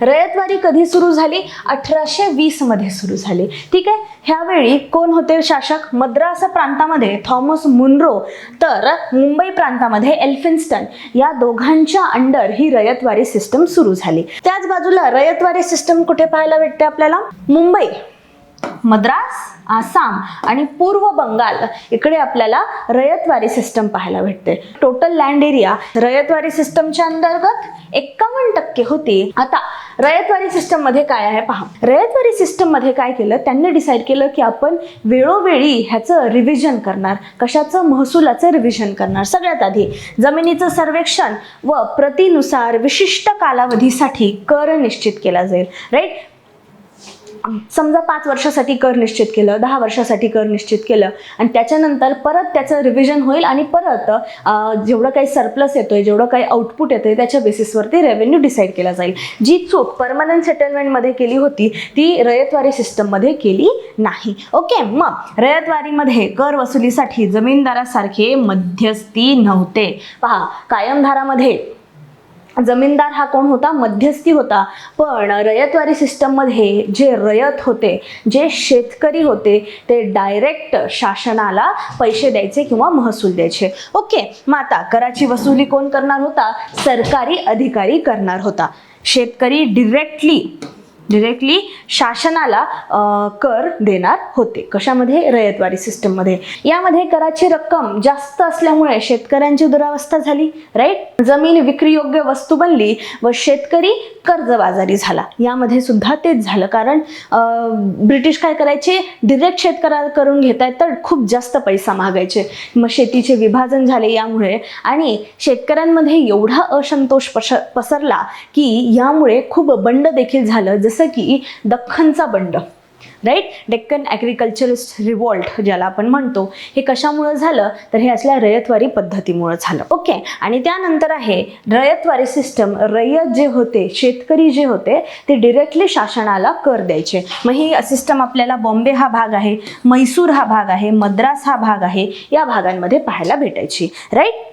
रयतवारी कधी सुरू झाली? अठराशे वीसमध्ये सुरू झाली. ठीक आहे? ह्यावेळी कोण होते शासक? मद्रास प्रांतामध्ये थॉमस मुनरो तर मुंबई प्रांतामध्ये एल्फिन्स्टन. या दोघांच्या अंडर ही रयतवारी सिस्टम सुरू झाली. त्याच बाजूला रयतवारी सिस्टम कुठे पाहायला भेटते आपल्याला? मुंबई. मद्रास आसाम आणि पूर्व बंगाल इकडे आपल्याला रयतवारी सिस्टम पाहायला भेटते. टोटल लँड एरिया रयतवारी सिस्टमच्या अंतर्गत एक्कावन्न टक्के होती. आता रयतवारी सिस्टममध्ये काय आहे पहा. रयतवारी सिस्टममध्ये काय केलं? त्यांनी डिसाईड केलं की आपण वेळोवेळी ह्याचं रिव्हिजन करणार. कशाचं? महसुलाचं रिव्हिजन करणार. सगळ्यात आधी जमिनीचं सर्वेक्षण व प्रतीनुसार विशिष्ट कालावधीसाठी कर निश्चित केला जाईल. राईट समजा पाच वर्षासाठी कर निश्चित केलं दहा वर्षासाठी कर निश्चित केलं आणि त्याच्यानंतर परत त्याचं रिव्हिजन होईल आणि परत जेवढं काही सरप्लस येतोय जेवढं काही आउटपुट येतोय त्याच्या बेसिसवरती रेव्हेन्यू डिसाईड केला जाईल. जी चूक परमनंट सेटलमेंटमध्ये केली होती ती रयतवारी सिस्टममध्ये केली नाही. ओके मग रयतवारीमध्ये कर वसुलीसाठी जमीनदारासारखे मध्यस्थी नव्हते. पहा कायमधारामध्ये जमीनदार हा कोण होता? मध्यस्थी होता. पण रयतवारी सिस्टममध्ये जे रयत होते जे शेतकरी होते ते डायरेक्ट शासनाला पैसे द्यायचे किंवा महसूल द्यायचे. ओके मग आता कराची वसुली कोण करणार होता? सरकारी अधिकारी करणार होता. शेतकरी डिरेक्टली डिरेक्टली शासनाला कर देणार होते. कशामध्ये? रयतवारी सिस्टममध्ये यामध्ये कराची रक्कम जास्त असल्यामुळे शेतकऱ्यांची दुरावस्था झाली राईट जमीन विक्री योग्य वस्तू बनली व शेतकरी कर्जबाजारी झाला. यामध्ये सुद्धा तेच झालं. कारण ब्रिटिश काय करायचे? डिरेक्ट शेतकऱ्या करून घेत आहेत तर खूप जास्त पैसा मागायचे मग शेतीचे विभाजन झाले यामुळे आणि शेतकऱ्यांमध्ये एवढा असंतोष पसरला की यामुळे खूप बंड देखील झालं. जसं जसं की दख्खनचा बंड राईट डेक्कन ॲग्रिकल्चरिस्ट रिवॉल्ट ज्याला आपण म्हणतो हे कशामुळं झालं? तर हे असल्या रयतवारी पद्धतीमुळं झालं. ओके आणि त्यानंतर आहे रयतवारी सिस्टम रयत जे होते शेतकरी जे होते ते डिरेक्टली शासनाला कर द्यायचे. मग ही सिस्टम आपल्याला बॉम्बे हा भाग आहे मैसूर हा भाग आहे मद्रास हा भाग आहे या भागांमध्ये पाहायला भेटायची राईट